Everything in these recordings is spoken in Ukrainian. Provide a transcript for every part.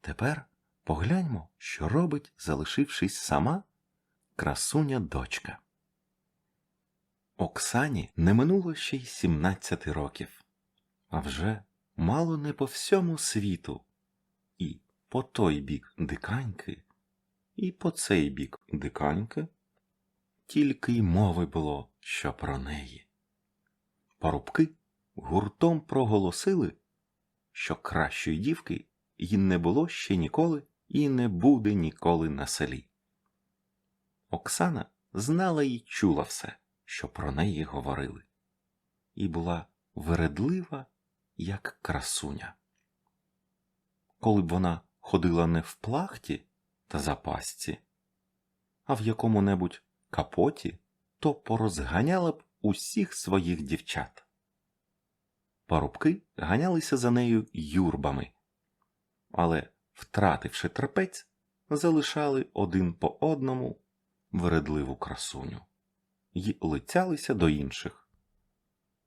Тепер погляньмо, що робить, залишившись сама, красуня дочка. Оксані не минуло ще й сімнадцяти років, а вже мало не по всьому світу, і по той бік диканьки, і по цей бік диканьки, тільки й мови було, що про неї. Парубки гуртом проголосили, що кращої дівки й не було ще ніколи і не буде ніколи на селі. Оксана знала і чула все, що про неї говорили, і була вередлива, як красуня. Коли б вона ходила не в плахті та запасці, а в якому-небудь капоті, то порозганяла б усіх своїх дівчат. Парубки ганялися за нею юрбами, але, втративши трапець, залишали один по одному вередливу красуню й лицялися до інших,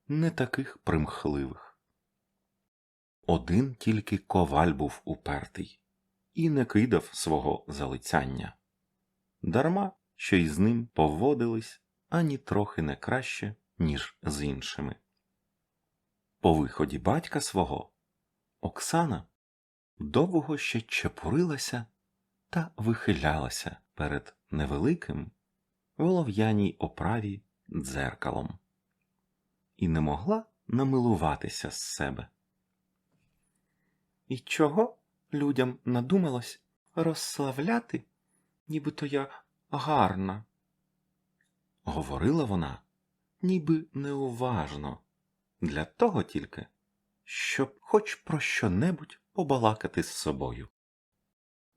не таких примхливих. Один тільки коваль був упертий і не кидав свого залицяння, дарма що й з ним поводились ані трохи не краще, ніж з іншими. По виході батька свого Оксана довго ще чепурилася та вихилялася перед невеликим в олов'яній оправі дзеркалом і не могла намилуватися з себе. І чого людям надумалось розславляти, нібито я гарна? Говорила вона, ніби неуважно, для того тільки, щоб хоч про що-небудь побалакати з собою.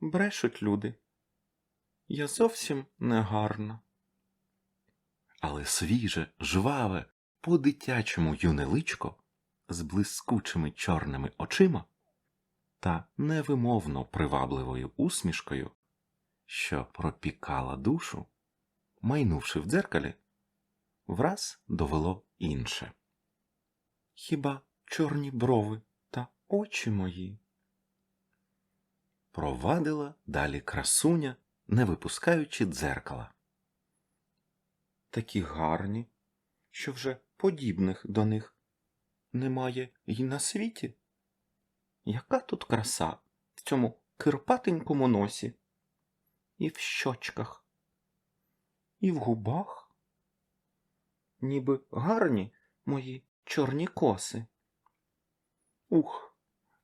Брешуть люди. Я зовсім не гарна. Але свіже, жваве, по-дитячому юне личко з блискучими чорними очима та невимовно привабливою усмішкою, що пропікала душу, майнувши в дзеркалі, враз довело інше. Хіба чорні брови та очі мої? Провадила далі красуня, не випускаючи дзеркала. Такі гарні, що вже подібних до них немає й на світі. Яка тут краса в цьому кирпатенькому носі, і в щочках, і в губах, ніби гарні мої чорні коси. Ух,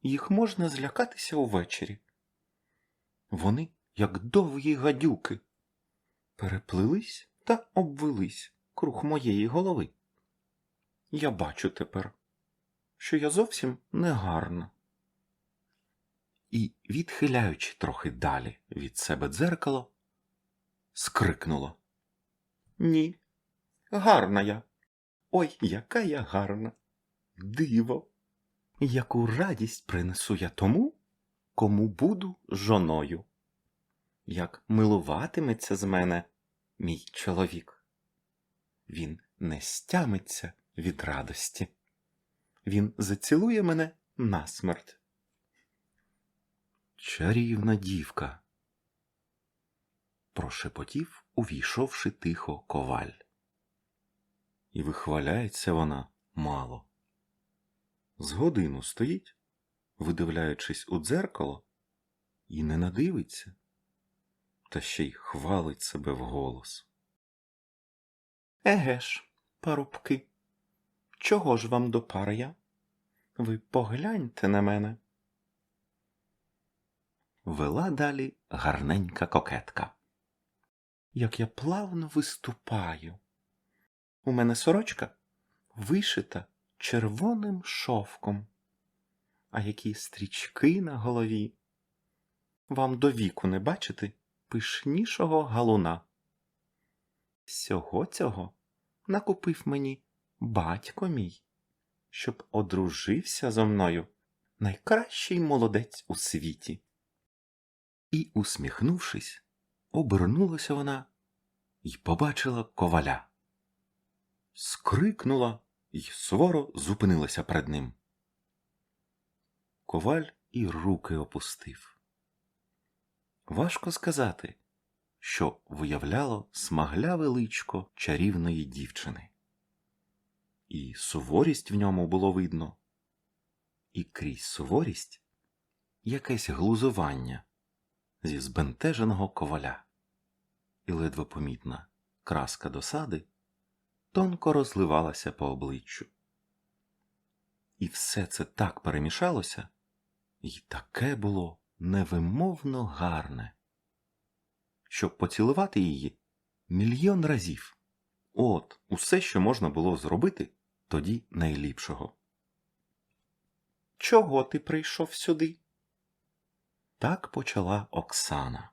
їх можна злякатися увечері. Вони, як довгі гадюки, переплились та обвелись круг моєї голови. Я бачу тепер, що я зовсім не гарна. І, відхиляючи трохи далі від себе дзеркало, скрикнула. Ні, гарна я. Ой, яка я гарна. Диво. Яку радість принесу я тому, кому буду жоною. Як милуватиметься з мене мій чоловік. Він не стямиться від радості. Він зацілує мене насмерть. Чарівна дівка. Прошепотів, увійшовши тихо коваль. І вихваляється вона мало. З годину стоїть, видивляючись у дзеркало, і не надивиться, та ще й хвалить себе вголос. Еге ж, парубки, чого ж вам до пари я? Ви погляньте на мене. Вела далі гарненька кокетка. Як я плавно виступаю. У мене сорочка вишита червоним шовком, а які стрічки на голові. Вам до віку не бачити пишнішого галуна. Всього цього накупив мені батько мій, щоб одружився зо мною найкращий молодець у світі. І, усміхнувшись, обернулася вона і побачила коваля. Скрикнула і суворо зупинилася перед ним. Коваль і руки опустив, важко сказати, що виявляло смагляве личко чарівної дівчини. І суворість в ньому було видно, і крізь суворість якесь глузування зі збентеженого коваля, і ледве помітна краска досади тонко розливалася по обличчю. І все це так перемішалося, і таке було невимовно гарне, щоб поцілувати її мільйон разів. От усе, що можна було зробити тоді найліпшого. Чого ти прийшов сюди? Так почала Оксана.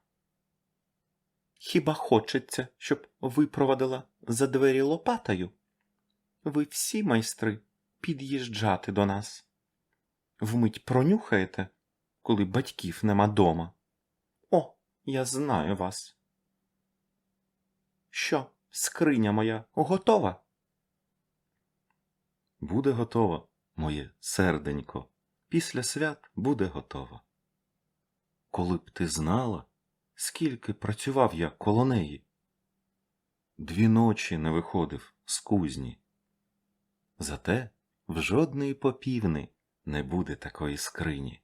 Хіба хочеться, щоб випровадила за двері лопатою? Ви всі майстри під'їжджати до нас. Вмить пронюхаєте, коли батьків нема дома. О, я знаю вас. Що, скриня моя готова? Буде готова, моє серденько. Після свят буде готова. Коли б ти знала, скільки працював я коло неї. Дві ночі не виходив з кузні. Зате в жодної попівни не буде такої скрині.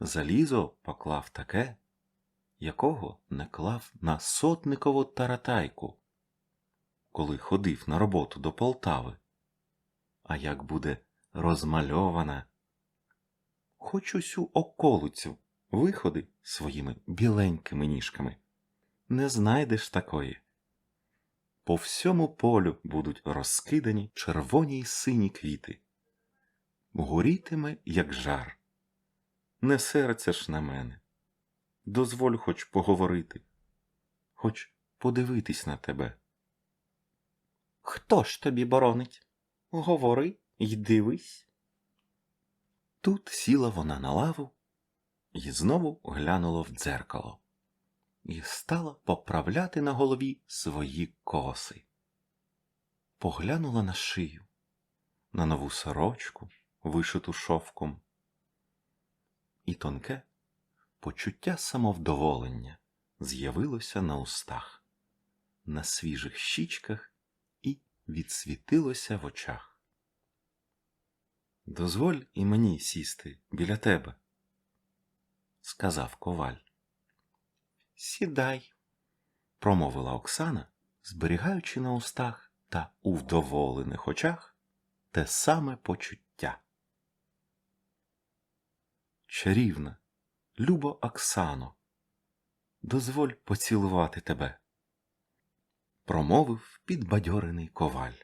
Залізо поклав таке, якого не клав на сотникову таратайку, коли ходив на роботу до Полтави. А як буде розмальована, хоч усю околицю виходи своїми біленькими ніжками. Не знайдеш такої. По всьому полю будуть розкидані червоні й сині квіти. Горітиме, як жар. Не серце ж на мене. Дозволь хоч поговорити, хоч подивитись на тебе. Хто ж тобі боронить? Говори й дивись. Тут сіла вона на лаву і знову глянула в дзеркало і стала поправляти на голові свої коси. Поглянула на шию, на нову сорочку, вишиту шовком, і тонке почуття самовдоволення з'явилося на устах, на свіжих щічках і відсвітилося в очах. Дозволь і мені сісти біля тебе, сказав коваль. Сідай, промовила Оксана, зберігаючи на устах та у вдоволених очах те саме почуття. Чарівна, любо Оксано, дозволь поцілувати тебе, промовив підбадьорений коваль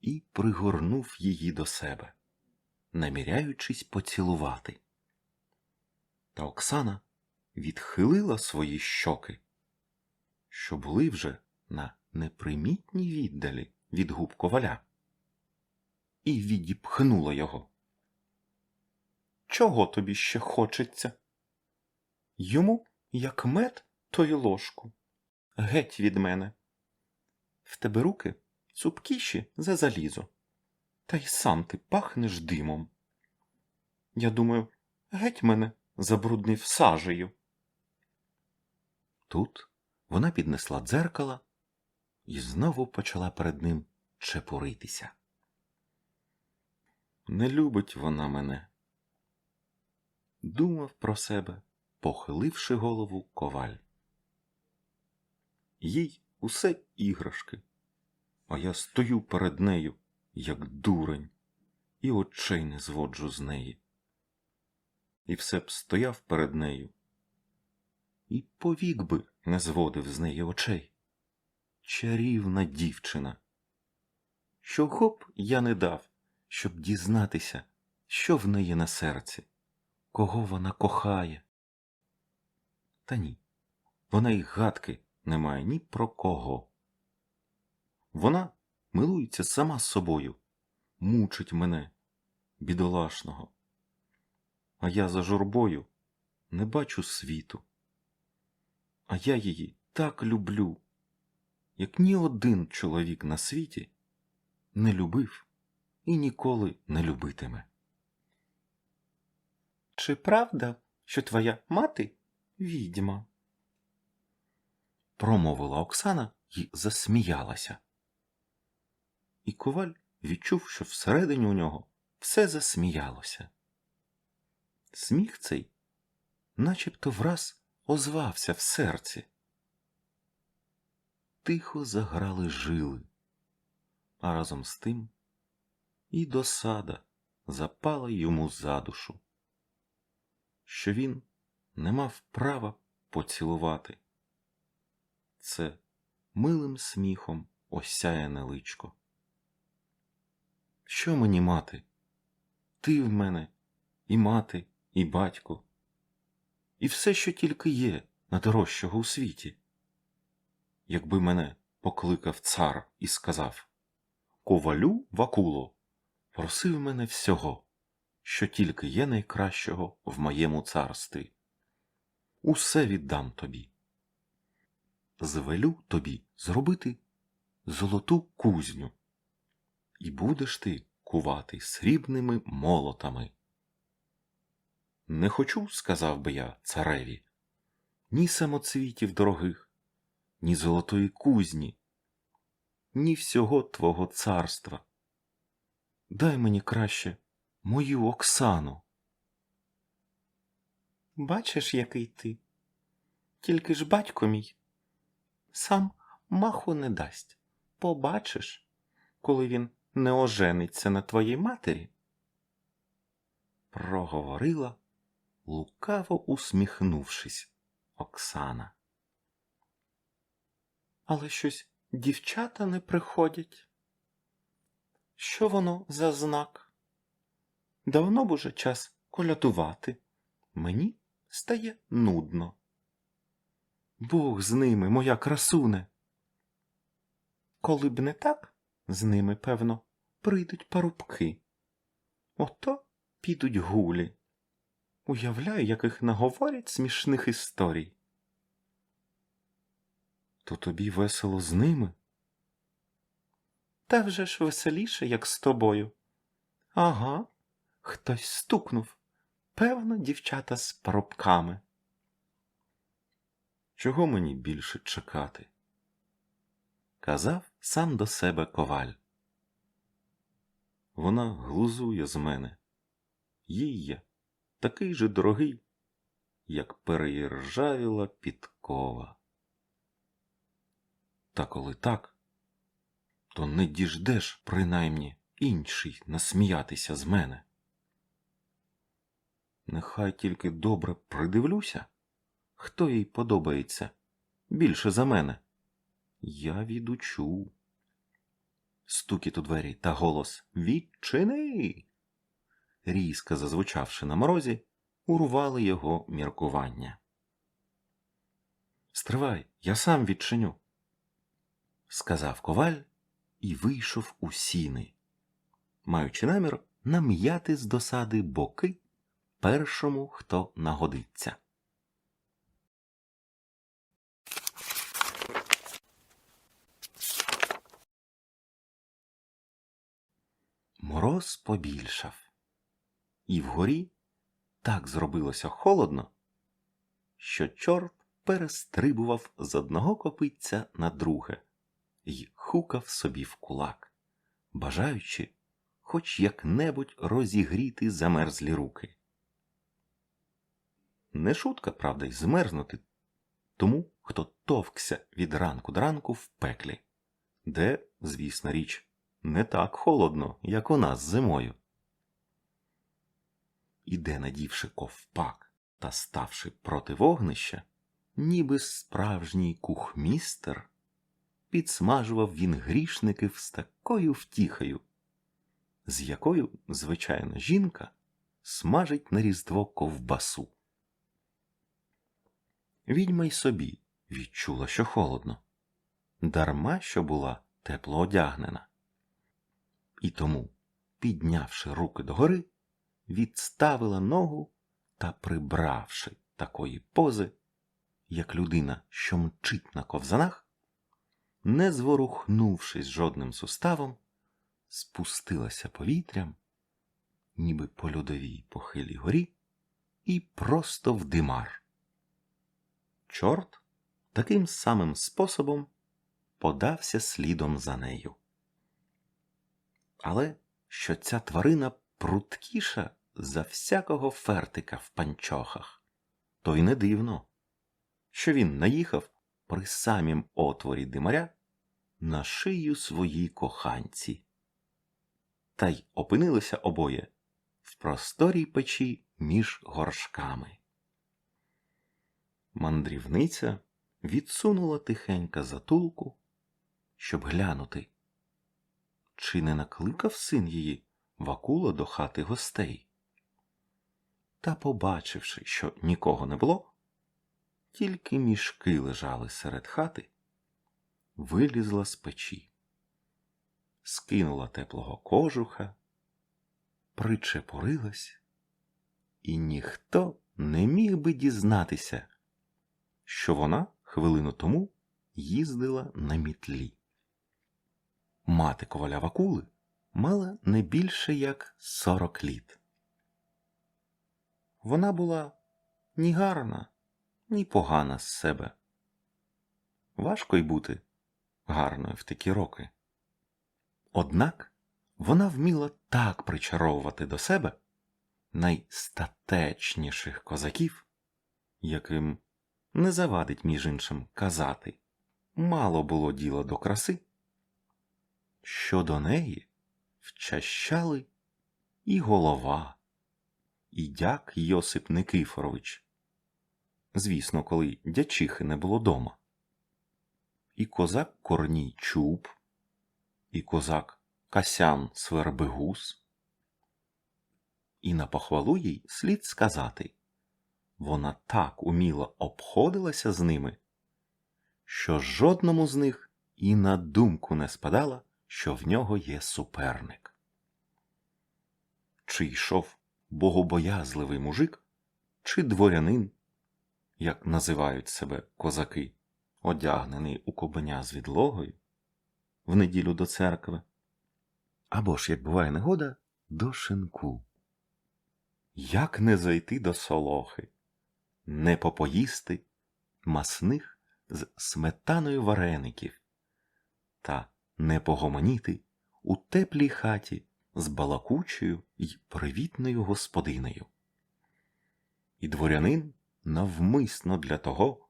і пригорнув її до себе, наміряючись поцілувати. Та Оксана відхилила свої щоки, що були вже на непримітній віддалі від губ коваля, і відіпхнула його. Чого тобі ще хочеться? Йому, як мед, то й ложку. Геть від мене. В тебе руки цупкіші за залізо, та й сам ти пахнеш димом. Я думаю, геть мене забруднив сажею. Тут вона піднесла дзеркала і знову почала перед ним чепуритися. Не любить вона мене. Думав про себе, похиливши голову коваль. Їй усе іграшки, а я стою перед нею, як дурень, і очей не зводжу з неї. І все б стояв перед нею, і повік би не зводив з неї очей. Чарівна дівчина. Чого б я не дав, щоб дізнатися, що в неї на серці, кого вона кохає. Та ні, вона й гадки не має ні про кого. Вона милується сама з собою, мучить мене, бідолашного. А я за журбою не бачу світу. А я її так люблю, як ні один чоловік на світі не любив і ніколи не любитиме. Чи правда, що твоя мати відьма. Промовила Оксана і засміялася. І коваль відчув, що всередині у нього все засміялося. Сміх цей начебто враз озвався в серці. Тихо заграли жили, а разом з тим і досада запала йому за душу, що він не мав права поцілувати. Це милим сміхом осяяне личко. Що мені мати? Ти в мене, і мати, і батько, і все, що тільки є найдорожчого у світі. Якби мене покликав цар і сказав Ковалю Вакуло, просив мене всього, що тільки є найкращого в моєму царстві. Усе віддам тобі. Звелю тобі зробити золоту кузню, і будеш ти кувати срібними молотами. Не хочу, сказав би я цареві, ні самоцвітів дорогих, ні золотої кузні, ні всього твого царства. Дай мені краще мою Оксану. Бачиш, який ти, тільки ж батько мій сам маху не дасть. Побачиш, коли він не ожениться на твоїй матері. Проговорила, лукаво усміхнувшись, Оксана. Але щось дівчата не приходять. Що воно за знак? Давно б уже час колядувати. Мені стає нудно. Бог з ними, моя красуне. Коли б не так, з ними, певно, прийдуть парубки. Ото підуть гулі. Уявляю, яких наговорять смішних історій. То тобі весело з ними? Та вже ж веселіше, як з тобою. Ага, хтось стукнув. Певно, дівчата з парубками. Чого мені більше чекати? Казав сам до себе коваль. Вона глузує з мене. Їй я такий же дорогий, як переіржавіла підкова. Та коли так, то не діждеш, принаймні, інший насміятися з мене. Нехай тільки добре придивлюся, хто їй подобається більше за мене. Я відучу. Стукіт у двері та голос Відчини. Різко зазвучавши на морозі, урвали його міркування. Стривай, я сам відчиню, сказав коваль і вийшов у сіни, маючи намір нам'яти з досади боки першому, хто нагодиться. Мороз побільшав, і вгорі так зробилося холодно, що чорт перестрибував з одного копитця на друге й хукав собі в кулак, бажаючи хоч як-небудь розігріти замерзлі руки. Не шутка, правда, й змерзнути тому, хто товкся від ранку до ранку в пеклі, де, звісна річ, не так холодно, як у нас зимою. Іде, надівши ковпак та ставши проти вогнища, ніби справжній кухмістер, підсмажував він грішників з такою втіхою, з якою, звичайно, жінка смажить на різдво ковбасу. Відьма й собі відчула, що холодно, дарма що була тепло одягнена. І тому, піднявши руки догори, відставила ногу та прибравши такої пози, як людина, що мчить на ковзанах, не зворухнувшись жодним суставом, спустилася повітрям, ніби по льодовій похилій горі, і просто в димар. Чорт таким самим способом подався слідом за нею. Але що ця тварина пруткіша за всякого фертика в панчохах, то й не дивно, що він наїхав при самім отворі димаря на шию своїй коханці. Та й опинилися обоє в просторій печі між горшками. Мандрівниця відсунула тихенька затулку, щоб глянути, чи не накликав син її Вакула до хати гостей. Та, побачивши, що нікого не було, тільки мішки лежали серед хати, вилізла з печі, скинула теплого кожуха, причепурилась, і ніхто не міг би дізнатися, що вона хвилину тому їздила на мітлі. Мати коваля Вакули мала не більше як сорок літ. Вона була ні гарна, ні погана з себе. Важко й бути гарною в такі роки. Однак вона вміла так причаровувати до себе найстатечніших козаків, яким не завадить між іншим казати мало було діла до краси, що до неї вчащали і голова, і дяк Йосип Никифорович. Звісно, коли дячихи не було дома, і козак Корній Чуб, і козак Касян Свербигус. І на похвалу їй слід сказати вона так уміло обходилася з ними, що жодному з них і на думку не спадала, що в нього є суперник. Чи йшов богобоязливий мужик, чи дворянин, як називають себе козаки, одягнений у кобеня з відлогою в неділю до церкви, або ж, як буває негода, до шинку. Як не зайти до солохи, не попоїсти масних з сметаною вареників та не погомоніти у теплій хаті з балакучою й привітною господинею. І дворянин навмисно для того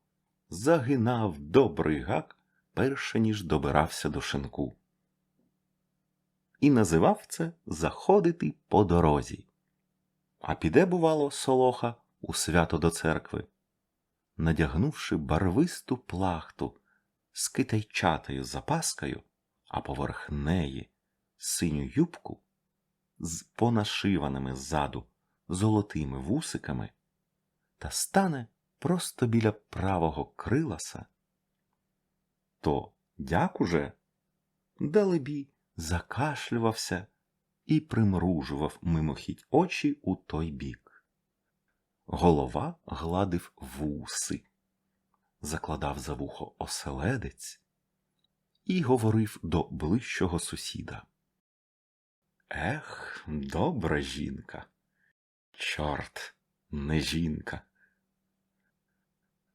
загинав добрий гак, перше ніж добирався до шинку. І називав це заходити по дорозі. А піде, бувало, солоха у свято до церкви, надягнувши барвисту плахту з китайчатою запаскою, а поверх неї синю юбку з понашиваними ззаду золотими вусиками, та стане просто біля правого криласа, то дяк уже, далебі, закашлювався і примружував мимохідь очі у той бік. Голова гладив вуси, закладав за вухо оселедець і говорив до ближчого сусіда. Ех, добра жінка. Чорт, не жінка.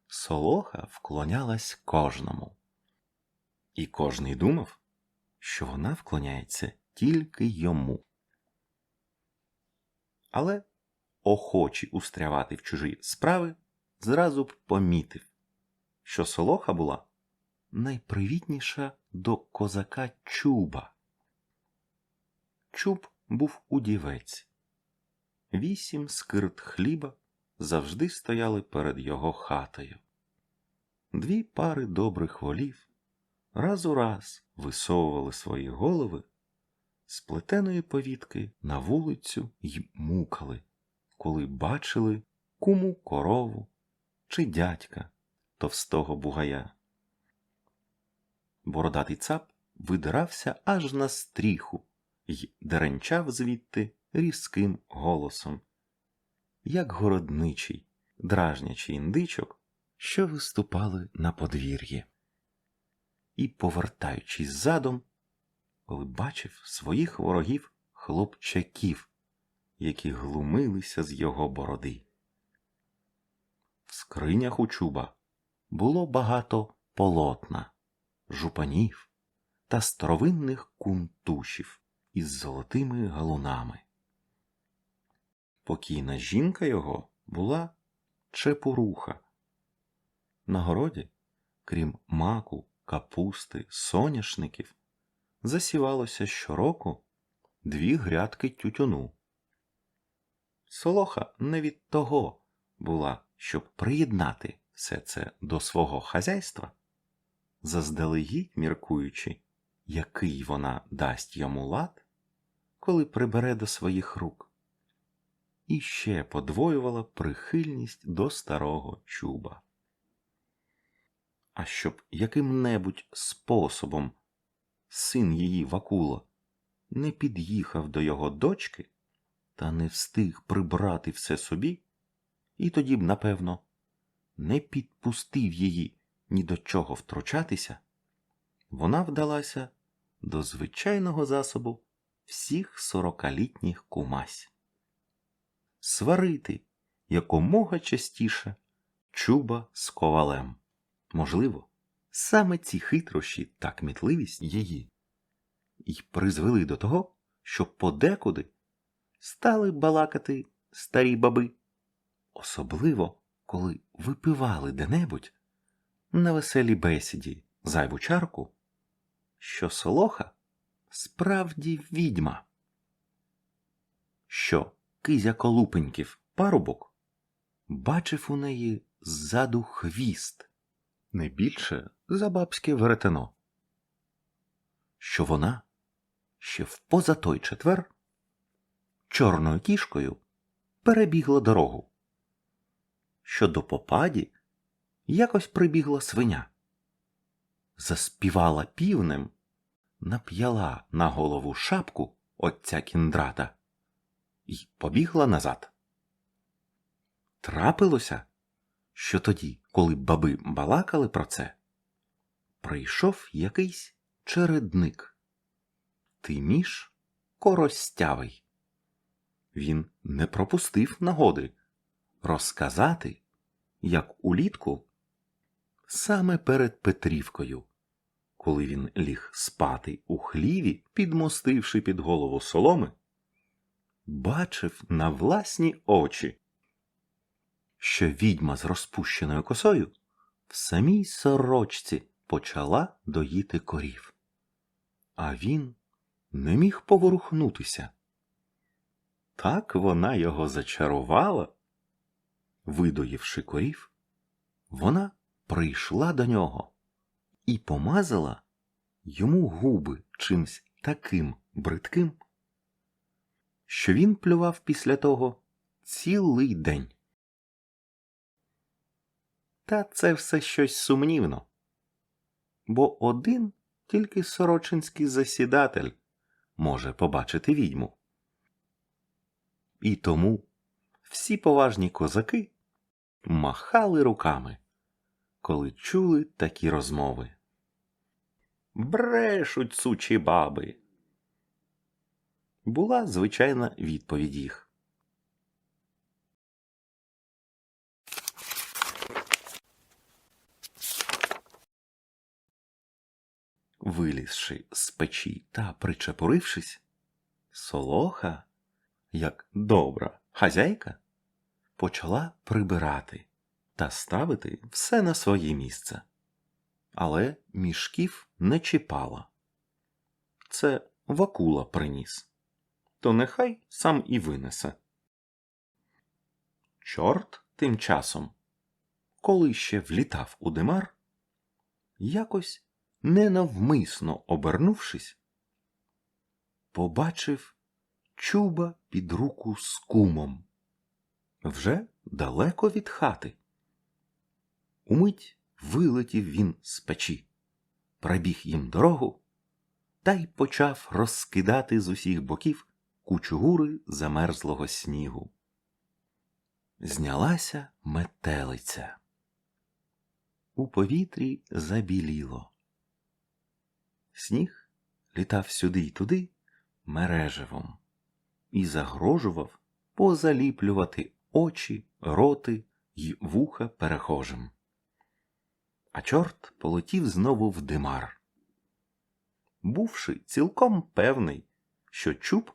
Солоха вклонялась кожному, і кожний думав, що вона вклоняється тільки йому. Але охочі устрявати в чужі справи зразу б помітив, що солоха була найпривітніша до козака Чуба. Чуб був удівець. Вісім скирт хліба завжди стояли перед його хатою. Дві пари добрих волів раз у раз висовували свої голови з плетеної повітки на вулицю й мукали, коли бачили куму корову чи дядька товстого бугая. Бородатий цап видирався аж на стріху й деренчав звідти різким голосом, як городничий, дражнячий індичок, що виступали на подвір'ї. І, повертаючись задом, коли бачив своїх ворогів хлопчаків, які глумилися з його бороди. В скринях у чуба було багато полотна, жупанів та старовинних кунтушів із золотими галунами. Покійна жінка його була чепуруха. На городі, крім маку, капусти, соняшників, засівалося щороку дві грядки тютюну. Солоха не від того була, щоб приєднати все це до свого хазяйства, заздалегідь міркуючи, який вона дасть йому лад, коли прибере до своїх рук, і ще подвоювала прихильність до старого чуба. А щоб яким-небудь способом син її Вакула не під'їхав до його дочки та не встиг прибрати все собі, і тоді б, напевно, не підпустив її ні до чого втручатися, вона вдалася до звичайного засобу всіх сорокалітніх кумась. Сварити якомога частіше чуба з ковалем. Можливо, саме ці хитрощі та кмітливість її й призвели до того, що подекуди стали балакати старі баби, особливо коли випивали де-небудь на веселій бесіді зайву чарку, що солоха справді відьма, що кизя колупеньків парубок бачив у неї ззаду хвіст, не більше за бабське веретено, що вона ще в позатой четвер чорною кішкою перебігла дорогу, що до попаді якось прибігла свиня, заспівала півнем, нап'яла на голову шапку отця кіндрата і побігла назад. Трапилося, що тоді, коли баби балакали про це, прийшов якийсь чередник. Тиміш коростявий. Він не пропустив нагоди розказати, як улітку саме перед Петрівкою, коли він ліг спати у хліві, підмостивши під голову соломи, бачив на власні очі, що відьма з розпущеною косою в самій сорочці почала доїти корів, а він не міг поворухнутися. Так вона його зачарувала. Видоївши корів, вона прийшла до нього і помазала йому губи чимсь таким бридким, що він плював після того цілий день. Та це все щось сумнівно, бо один тільки сорочинський засідатель може побачити відьму. І тому всі поважні козаки махали руками, коли чули такі розмови. Брешуть сучі баби. Була звичайна відповідь їх. Вилізши з печі та причепурившись, солоха, як добра хазяйка, почала прибирати та ставити все на своє місце. Але мішків не чіпала. Це Вакула приніс, то нехай сам і винесе. Чорт тим часом, коли ще влітав у димар, якось ненавмисно обернувшись, побачив чуба під руку з кумом вже далеко від хати. Умить вилетів він з печі, пробіг їм дорогу та й почав розкидати з усіх боків кучугури замерзлого снігу. Знялася метелиця. У повітрі забіліло. Сніг літав сюди й туди мережевом і загрожував позаліплювати очі, роти й вуха перехожим. а чорт полетів знову в димар. Бувши цілком певний, що чуб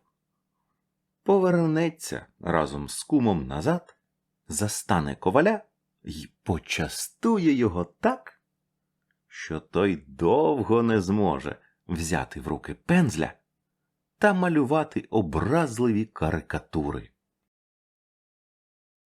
повернеться разом з кумом назад, застане коваля і почастує його так, що той довго не зможе взяти в руки пензля та малювати образливі карикатури.